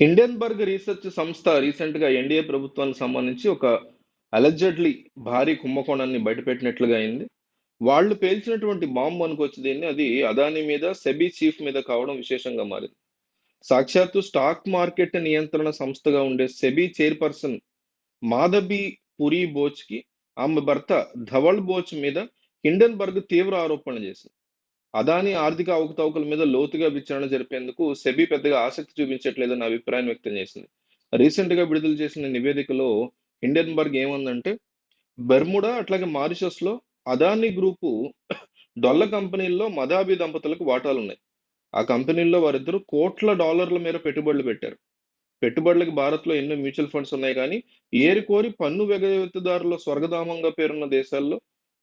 Hindenburg research సంస్థ రీసెంట్గా NDA ప్రభుత్వానికి సంబంధించి ఒక అలెజెడ్లీ భారీ కుంభకోణాన్ని బయటపెట్టినట్లుగా అయింది. వాళ్ళు పేల్చినటువంటి బాంబు అనుకోవచ్చు దీన్ని అది అదాని మీద సెబీ చీఫ్ మీద కావడం విశేషంగా మారింది. సాక్షాత్తు స్టాక్ మార్కెట్ నియంత్రణ సంస్థగా ఉండే సెబీ చైర్పర్సన్ మాధబి పురి బోచ్కి ఆమె భర్త ధవల్ బోచ్ మీద హిండెన్బర్గ్ తీవ్ర ఆరోపణలు చేసింది. అదాని ఆర్థిక అవకతవకల మీద లోతుగా విచారణ జరిపేందుకు సెబీ పెద్దగా ఆసక్తి చూపించట్లేదన్న అభిప్రాయం వ్యక్తం చేసింది. రీసెంట్గా విడుదల చేసిన నివేదికలో హిండెన్బర్గ్ ఏమందంటే బెర్ముడా అట్లాగే మారిషస్లో అదాని గ్రూపు డొల్ల కంపెనీల్లో మదాబి దంపతులకు వాటాలు ఉన్నాయి ఆ కంపెనీల్లో వారిద్దరూ కోట్ల డాలర్ల మేర పెట్టుబడులు పెట్టారు. పెట్టుబడులకు భారత్లో ఎన్నో మ్యూచువల్ ఫండ్స్ ఉన్నాయి కానీ ఏరికోరి పన్ను వెగవేతదారుల స్వర్గధామంగా పేరున్న దేశాల్లో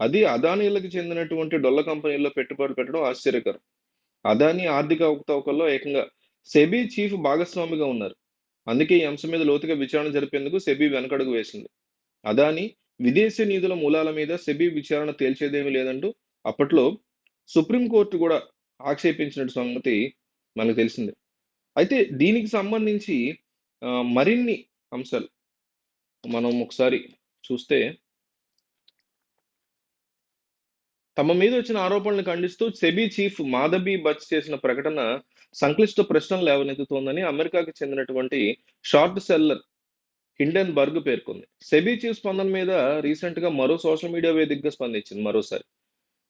అది అదానీలకు చెందినటువంటి డొల్ల కంపెనీల్లో పెట్టుబడి పెట్టడం ఆశ్చర్యకరం. అదానీ ఆర్థిక అవకతవకల్లో ఏకంగా సెబీ చీఫ్ భాగస్వామిగా ఉన్నారు. అందుకే ఈ అంశం మీద లోతుగా విచారణ జరిపేందుకు సెబీ వెనకడుగు వేసింది. అదాని విదేశీ నిధుల మూలాల మీద సెబీ విచారణ తేల్చేదేమీ లేదంటూ అప్పట్లో సుప్రీంకోర్టు కూడా ఆక్షేపించిన సంగతి మనకు తెలిసిందే. అయితే దీనికి సంబంధించి మరిన్ని అంశాలు మనం ఒకసారి చూస్తే తమ మీద వచ్చిన ఆరోపణలు ఖండిస్తూ సెబీ చీఫ్ మాధబీ బచ్ చేసిన ప్రకటన సంక్లిష్ట ప్రశ్నలు లేవనెత్తుతోందని అమెరికాకు చెందినటువంటి షార్ట్ సెల్లర్ హిండెన్ బర్గ్ పేర్కొంది. సెబీ చీఫ్ స్పందన మీద రీసెంట్గా మరో సోషల్ మీడియా వేదికగా స్పందించింది మరోసారి.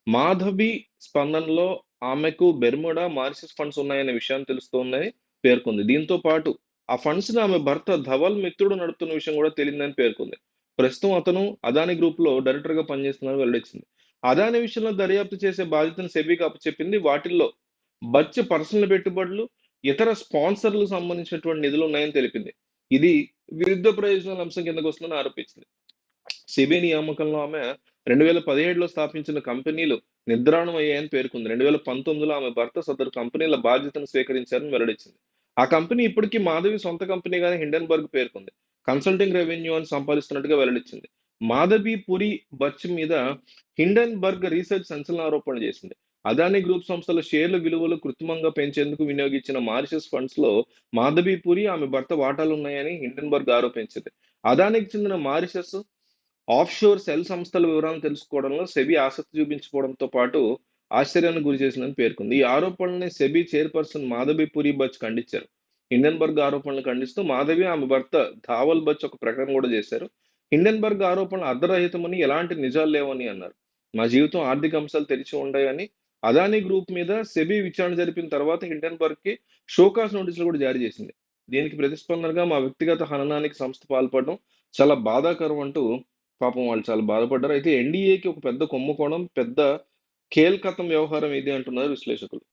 మాధవి స్పందనలో ఆమెకు బెర్ముడా మారిషస్ ఫండ్స్ ఉన్నాయనే విషయం తెలుస్తోందని పేర్కొంది. దీంతో పాటు ఆ ఫండ్స్ని ఆమె భర్త ధవల్ మిత్రుడు నడుపుతున్న విషయం కూడా తెలియదని పేర్కొంది. ప్రస్తుతం అతను అదాని గ్రూప్లో డైరెక్టర్గా పనిచేస్తున్నారని వెల్లడించింది అదాని విషయంలో దర్యాప్తు చేసే బాధ్యతను సెబీకి అప్పచెప్పింది వాటిల్లో బచ్చ పర్సనల్ పెట్టుబడులు ఇతర స్పాన్సర్లకు సంబంధించినటువంటి నిధులు ఉన్నాయని తెలిపింది. ఇది విరుద్ధ ప్రయోజనాల అంశం కిందకు వస్తుందని ఆరోపించింది. సెబీ నియామకంలో ఆమె రెండు వేల పదిహేడులో స్థాపించిన కంపెనీలు నిద్రాణం అయ్యాయని పేర్కొంది. రెండు వేల పంతొమ్మిదిలో ఆమె భర్త సదరు కంపెనీల బాధ్యతను స్వీకరించారని వెల్లడించింది. ఆ కంపెనీ ఇప్పటికీ మాధవి సొంత కంపెనీగానే హిండెన్బర్గ్ పేర్కొంది. కన్సల్టింగ్ రెవెన్యూ అని సంపాదిస్తున్నట్టుగా వెల్లడించింది. మాధవి పురి బచ్ మీద హిండెన్బర్గ్ రీసెర్చ్ సంచలన ఆరోపణ చేసింది. అదాని గ్రూప్ సంస్థల షేర్ల విలువలు కృత్రిమంగా పెంచేందుకు వినియోగించిన మారిషస్ ఫండ్స్లో మాధవి పురి ఆమె భర్త వాటాలు ఉన్నాయని హిండెన్బర్గ్ ఆరోపించింది. అదానికి చెందిన మారిషస్ ఆఫ్షోర్ సెల్ సంస్థల వివరాలు తెలుసుకోవడంలో సెబీ ఆసక్తి చూపించుకోవడంతో పాటు ఆశ్చర్యానికి గురి చేసిందని పేర్కొంది. ఈ ఆరోపణల్ని సెబీ చైర్పర్సన్ మాధవి పురి బచ్ ఖండించారు. హిండన్బర్గ్ ఆరోపణలు ఖండిస్తూ మాధవి ఆమె భర్త ధావల్ బచ్ ఒక ప్రకటన కూడా చేశారు. హిండెన్బర్గ్ ఆరోపణలు అర్ధరహితమని ఎలాంటి నిజాలు లేవని అన్నారు. మా జీవితం ఆర్థిక అంశాలు తెరిచి ఉంటాయని అదానీ గ్రూప్ మీద సెబీ విచారణ జరిపిన తర్వాత హిండెన్బర్గ్కి షోకాస్ నోటీసులు కూడా జారీ చేసింది. దీనికి ప్రతిస్పందనగా మా వ్యక్తిగత హననానికి సంస్థ పాల్పడడం చాలా బాధాకరం అంటూ పాపం వాళ్ళు చాలా బాధపడ్డారు. అయితే ఎన్డీఏకి ఒక పెద్ద కుంభకోణం పెద్ద కేల్కతం వ్యవహారం ఇది అంటున్నారు విశ్లేషకులు.